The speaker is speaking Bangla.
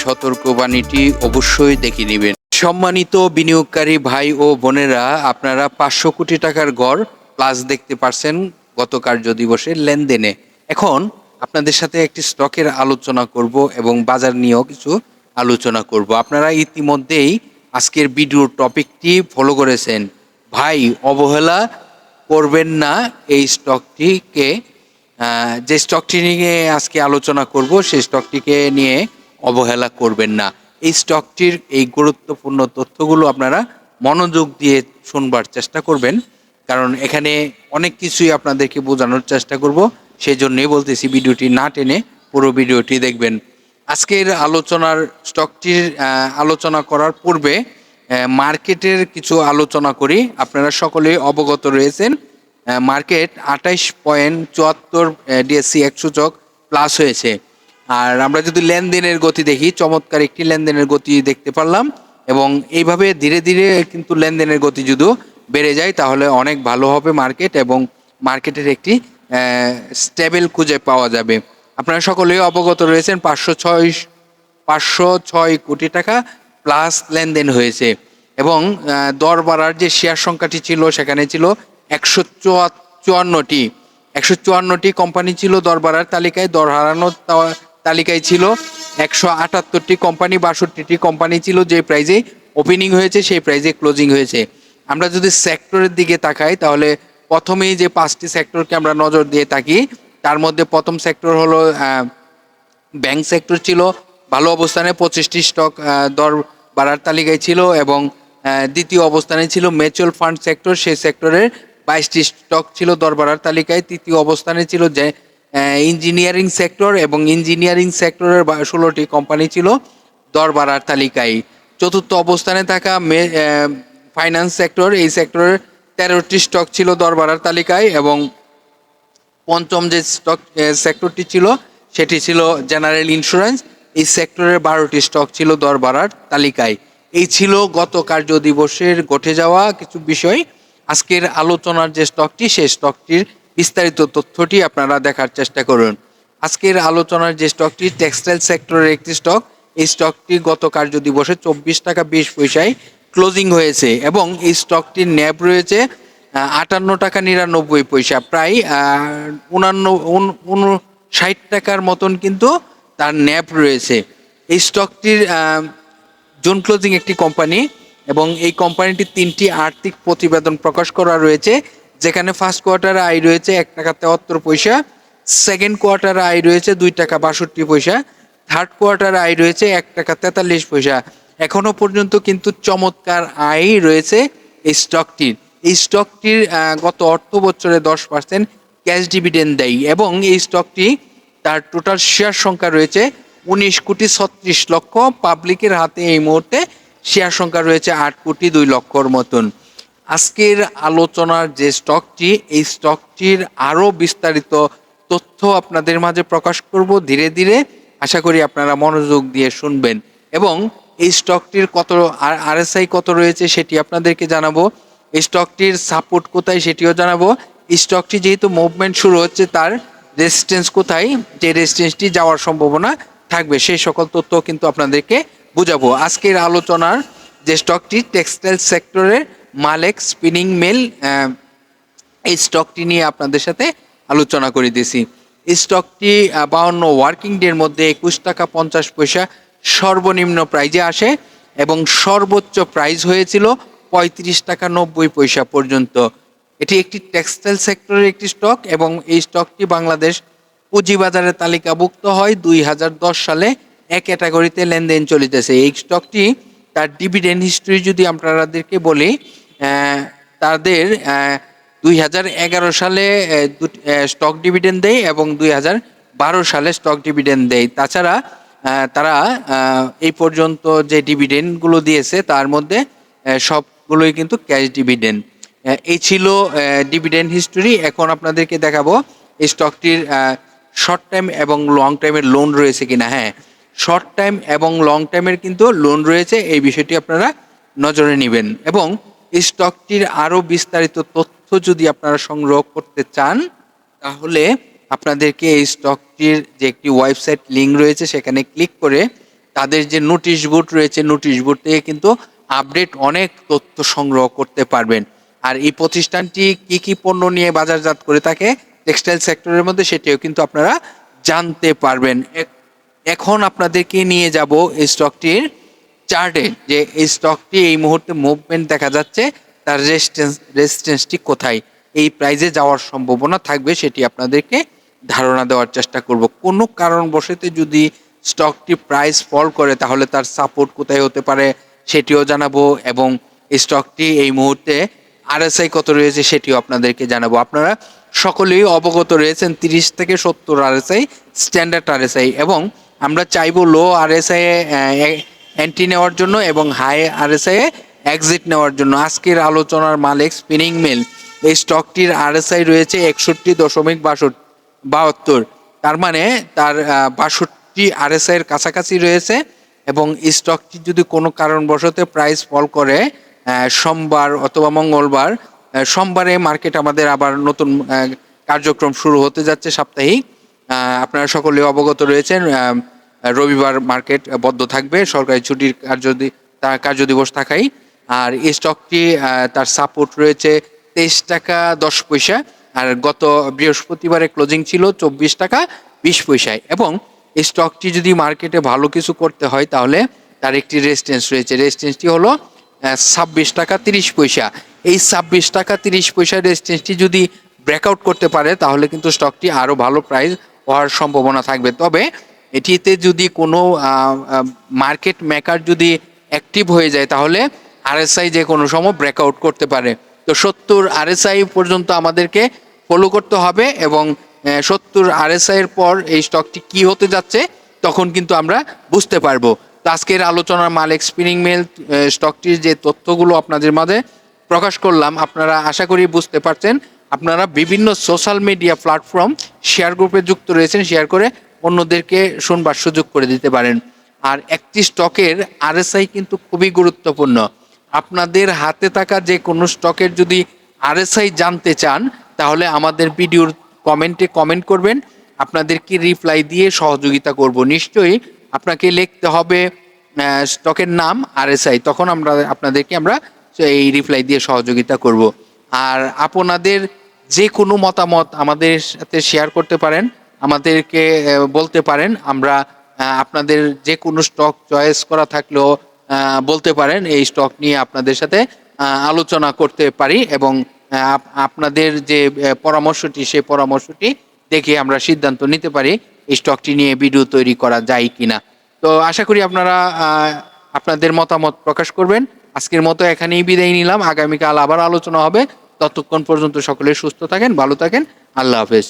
সতর্কবাণীটি অবশ্যই দেখে নেবেন। সম্মানিত বিনিয়োগকারী ভাই ও বোনেরা, আপনারা পাঁচশো কোটি টাকার গড় প্লাস দেখতে পারছেন গত কার্য দিবসের লেনদেনে। এখন আপনাদের সাথে একটি স্টকের আলোচনা করব এবং বাজার নিয়েও কিছু আলোচনা করব। আপনারা ইতিমধ্যেই আজকের ভিডিওর টপিকটি ফলো করেছেন। ভাই, অবহেলা করবেন না এই স্টকটিকে যে স্টকটি নিয়ে আজকে আলোচনা করব, সেই স্টকটিকে নিয়ে অবহেলা করবেন না। এই স্টকটির এই গুরুত্বপূর্ণ তথ্যগুলো আপনারা মনোযোগ দিয়ে শুনবার চেষ্টা করবেন। কারণ এখানে অনেক কিছুই আপনাদেরকে বোঝানোর চেষ্টা করব। সেই জন্যই বলতেছি ভিডিওটি না টেনে পুরো ভিডিওটি দেখবেন। আজকের আলোচনার স্টকটির আলোচনা করার পূর্বে মার্কেটের কিছু আলোচনা করি। আপনারা সকলেই অবগত রয়েছেন মার্কেট আঠাইশ পয়েন্ট চুয়াত্তর ডিএসসি এক সূচক প্লাস হয়েছে। আর আমরা যদি লেনদেনের গতি দেখি, চমৎকার একটি লেনদেনের গতি দেখতে পারলাম এবং এইভাবে ধীরে ধীরে কিন্তু লেনদেনের গতি যদি বেড়ে যায়, তাহলে অনেক ভালো হবে মার্কেট এবং মার্কেটের একটি স্টেবল খুঁজে পাওয়া যাবে। আপনারা সকলেই অবগত রয়েছেন, পাঁচশো ছয় পাঁচশো ছয় কোটি টাকা প্লাস লেনদেন হয়েছে এবং দর বাড়ার যে শেয়ার সংখ্যাটি ছিল, সেখানে ছিল একশো চুয়া চুয়ান্নটি। একশো চুয়ান্নটি কোম্পানি ছিল দর বাড়ার তালিকায়, দর হারানোর তালিকায় ছিল একশো আটাত্তরটি কোম্পানি বাষট্টিটি কোম্পানি ছিল যে প্রাইজে ওপেনিং হয়েছে, সেই প্রাইজে ক্লোজিং হয়েছে। আমরা যদি সেক্টরের দিকে তাকাই, তাহলে প্রথমেই যে পাঁচটি সেক্টরকে আমরা নজর দিয়ে থাকি, তার মধ্যে প্রথম সেক্টর হলো ব্যাংক সেক্টর ছিল, ভালো অবস্থানে পঁচিশটি স্টক দর বাড়ার তালিকায় ছিল এবং দ্বিতীয় অবস্থানে ছিল মিউচুয়াল ফান্ড সেক্টর সেই সেক্টরের বাইশটি স্টক ছিল দর বাড়ার তালিকায়, তৃতীয় অবস্থানে ছিল যে ইঞ্জিনিয়ারিং সেক্টর এবং ইঞ্জিনিয়ারিং সেক্টরের ষোলোটি কোম্পানি ছিল দরবারার তালিকায়। চতুর্থ অবস্থানে থাকা ফাইন্যান্স সেক্টর এই সেক্টরের তেরোটি স্টক ছিল দরবারার তালিকায় এবং পঞ্চম যে স্টক সেক্টরটি ছিল, সেটি ছিল জেনারেল ইন্স্যুরেন্স এই সেক্টরের বারোটি স্টক ছিল দরবারার তালিকায়। এই ছিল গত কার্য দিবসের ঘটে যাওয়া কিছু বিষয়। আজকের আলোচনার যে স্টকটি সেই স্টকটির বিস্তারিত তথ্যটি আপনারা দেখার চেষ্টা করুন। আজকের আলোচনার যে স্টকটি টেক্সটাইল সেক্টরের একটি স্টক, এই স্টকটি গত কার্য দিবসে চব্বিশ টাকা বিশ পয়সায় ক্লোজিং হয়েছে এবং এই স্টকটির ন্যাব রয়েছে আটান্ন টাকা নিরানব্বই পয়সা। প্রায় উনান্ন, উন ষাট টাকার মতন কিন্তু তার ন্যাপ রয়েছে। এই স্টকটির জোন ক্লোজিং একটি কোম্পানি এবং এই কোম্পানিটির তিনটি আর্থিক প্রতিবেদন প্রকাশ করা রয়েছে। যেখানে ফার্স্ট কোয়ার্টারে আয় রয়েছে এক টাকা তেহাত্তর পয়সা সেকেন্ড কোয়ার্টারে আয় রয়েছে দুই টাকা বাষট্টি পয়সা থার্ড কোয়ার্টারে আয় রয়েছে এক টাকা তেতাল্লিশ পয়সা। এখনও পর্যন্ত কিন্তু চমৎকার আয় রয়েছে এই স্টকটির এই স্টকটির গত অর্থ বছরে দশ পার্সেন্ট ক্যাশ ডিভিডেন্ড দেয় এবং এই স্টকটি তার টোটাল শেয়ার সংখ্যা রয়েছে উনিশ কোটি ছত্রিশ লক্ষ। পাবলিকের হাতে এই মুহূর্তে শেয়ার সংখ্যা রয়েছে আট কোটি দুই লক্ষর মতন। আজকের আলোচনার যে স্টকটি, এই স্টকটির আরও বিস্তারিত তথ্য আপনাদের মাঝে প্রকাশ করব ধীরে ধীরে। আশা করি আপনারা মনোযোগ দিয়ে শুনবেন। এবং এই স্টকটির কত আর আরএসআই কত রয়েছে সেটি আপনাদেরকে জানাব। এই স্টকটির সাপোর্ট কোথায় সেটিও জানাব। এই স্টকটি যেহেতু মুভমেন্ট শুরু হচ্ছে, তার রেজিস্ট্যান্স কোথায়? যে রেজিস্ট্যান্সটি যাওয়ার সম্ভাবনা থাকবে, সেই সকল তথ্য কিন্তু আপনাদেরকে বুঝাবো। আজকের আলোচনার যে স্টকটি, টেক্সটাইল সেক্টরের মালেক স্পিনিং মেল এই স্টকটি নিয়ে আপনাদের সাথে আলোচনা করে দিয়েছি। স্টকটি বাউন্ন ওয়ার্কিং ডের মধ্যে একুশ টাকা পঞ্চাশ পয়সা সর্বনিম্ন প্রাইজে আসে এবং সর্বোচ্চ প্রাইস হয়েছিল পঁয়ত্রিশ টাকা নব্বই পয়সা পর্যন্ত। এটি একটি টেক্সটাইল সেক্টরের একটি স্টক এবং এই স্টকটি বাংলাদেশ পুঁজিবাজারে তালিকাভুক্ত হয় দুই হাজার দশ সালে এক ক্যাটাগরিতে লেনদেন চলিতেছে। এই স্টকটি তার ডিভিডেন্ড হিস্ট্রি যদি আপনাদেরকে বলি তাদের দুই হাজার এগারো সালে স্টক ডিভিডেন্ড দেয় এবং দুই হাজার বারো সালে স্টক ডিভিডেন্ড দেয়। তাছাড়া তারা এই পর্যন্ত যে ডিভিডেন্ডগুলো দিয়েছে, তার মধ্যে সবগুলোই কিন্তু ক্যাশ ডিভিডেন্ড এই ছিল ডিভিডেন্ড হিস্টোরি এখন আপনাদেরকে দেখাবো, এই স্টকটির শর্ট টাইম এবং লং টাইমের লোন রয়েছে কিনা। হ্যাঁ শর্ট টাইম এবং লং টাইমের কিন্তু লোন রয়েছে। এই বিষয়টি আপনারা নজরে নেবেন। এবং এই স্টকটির আরও বিস্তারিত তথ্য যদি আপনারা সংগ্রহ করতে চান, তাহলে আপনাদেরকে এই স্টকটির যে একটি ওয়েবসাইট লিঙ্ক রয়েছে, সেখানে ক্লিক করে তাদের যে নোটিশ বোর্ড রয়েছে নোটিশ বোর্ড থেকে কিন্তু আপডেট অনেক তথ্য সংগ্রহ করতে পারবেন। আর এই প্রতিষ্ঠানটি কি কি পণ্য নিয়ে বাজারজাত করে থাকে টেক্সটাইল সেক্টরের মধ্যে সেটিও কিন্তু আপনারা জানতে পারবেন। এখন আপনাদেরকে নিয়ে যাব এই স্টকটির চার্টে যে এই স্টকটি এই মুহূর্তে মুভমেন্ট দেখা যাচ্ছে, তার রেজিস্ট্যান্স রেজিস্ট্যান্সটি কোথায়? এই প্রাইজে যাওয়ার সম্ভাবনা থাকবে সেটি আপনাদেরকে ধারণা দেওয়ার চেষ্টা করব। কোনো কারণবশত যদি স্টকটি প্রাইস ফল করে, তাহলে তার সাপোর্ট কোথায় হতে পারে সেটিও জানাব এবং স্টকটি এই মুহূর্তে আরএসআই কত রয়েছে সেটিও আপনাদেরকে জানাব। আপনারা সকলেই অবগত রয়েছেন, তিরিশ থেকে সত্তর আরএসআই স্ট্যান্ডার্ড আরএসআই এবং আমরা চাইব লো আরএসআই এন্ট্রি নেওয়ার জন্য এবং হাই আরএসআই এক্সিট নেওয়ার জন্য। আজকের আলোচনার মালিক স্পিনিং মিল এই স্টকটির আরএসআই রয়েছে একষট্টি দশমিক বাষট্টি, বাহাত্তর। তার মানে তার বাষট্টি আরএসআই এর কাছাকাছি রয়েছে এবং স্টকটি যদি কোনো কারণবশত প্রাইস ফল করে সোমবার অথবা মঙ্গলবার সোমবারে মার্কেট আমাদের আবার নতুন কার্যক্রম শুরু হতে যাচ্ছে সাপ্তাহিক। আপনারা সকলে অবগত রয়েছেন রবিবার মার্কেট বদ্ধ থাকবে। সরকারি ছুটির কার্য তার কার্যদিবস থাকাই। আর এই স্টকটি তার সাপোর্ট রয়েছে তেইশ টাকা দশ পয়সা। আর গত বৃহস্পতিবারে ক্লোজিং ছিল চব্বিশ টাকা বিশ পয়সায়। এবং এই স্টকটি যদি মার্কেটে ভালো কিছু করতে হয়, তাহলে তার একটি রেজিস্ট্যান্স রয়েছে। রেজিস্ট্যান্সটি হলো ছাব্বিশ টাকা তিরিশ পয়সা। এই ছাব্বিশ টাকা তিরিশ পয়সা রেজিস্ট্যান্সটি যদি ব্রেকআউট করতে পারে, তাহলে কিন্তু স্টকটি আরও ভালো প্রাইস হওয়ার সম্ভাবনা থাকবে। তবে এটিতে যদি কোনো মার্কেট মেকার যদি অ্যাক্টিভ হয়ে যায়, তাহলে আরএসআই যে কোনো সময় ব্রেকআউট করতে পারে। তো সত্তর আরএসআই পর্যন্ত আমাদেরকে ফলো করতে হবে এবং সত্তর আরএসআই এর পর এই স্টকটি কি হতে যাচ্ছে, তখন কিন্তু আমরা বুঝতে পারব। তো আজকের আলোচনার মালিক স্পিনিং মেল স্টকটির যে তথ্যগুলো আপনাদের মাঝে প্রকাশ করলাম, আপনারা আশা করি বুঝতে পারছেন। আপনারা বিভিন্ন সোশ্যাল মিডিয়া প্ল্যাটফর্ম শেয়ার গ্রুপে যুক্ত রয়েছেন শেয়ার করে অন্যদেরকে শুনবার সুযোগ করে দিতে পারেন। আর একটি স্টকের আরএসআই কিন্তু খুবই গুরুত্বপূর্ণ। আপনাদের হাতে থাকা যে কোনো স্টকের যদি আরএসআই জানতে চান, তাহলে আমাদের ভিডিওর কমেন্টে কমেন্ট করবেন। আপনাদেরকে রিপ্লাই দিয়ে সহযোগিতা করব? নিশ্চয়ই আপনাকে লিখতে হবে স্টকের নাম আরএসআই। তখন আমরা, আপনাদেরকে আমরা এই রিপ্লাই দিয়ে সহযোগিতা করব। আর আপনাদের যে কোনো মতামত আমাদের সাথে শেয়ার করতে পারেন। আমাদেরকে বলতে পারেন, আমরা আপনাদের যে কোনো স্টক চয়েস করা থাকলেও বলতে পারেন, এই স্টক নিয়ে আপনাদের সাথে আলোচনা করতে পারি এবং আপনাদের যে পরামর্শটি সেই পরামর্শটি দেখে আমরা সিদ্ধান্ত নিতে পারি, এই স্টকটি নিয়ে ভিডিও তৈরি করা যায় কিনা। তো আশা করি আপনারা আপনাদের মতামত প্রকাশ করবেন। আজকের মতো এখানেই বিদায় নিলাম। আগামীকাল আবার আলোচনা হবে। ততক্ষণ পর্যন্ত সকলে সুস্থ থাকেন, ভালো থাকেন। আল্লাহ হাফেজ।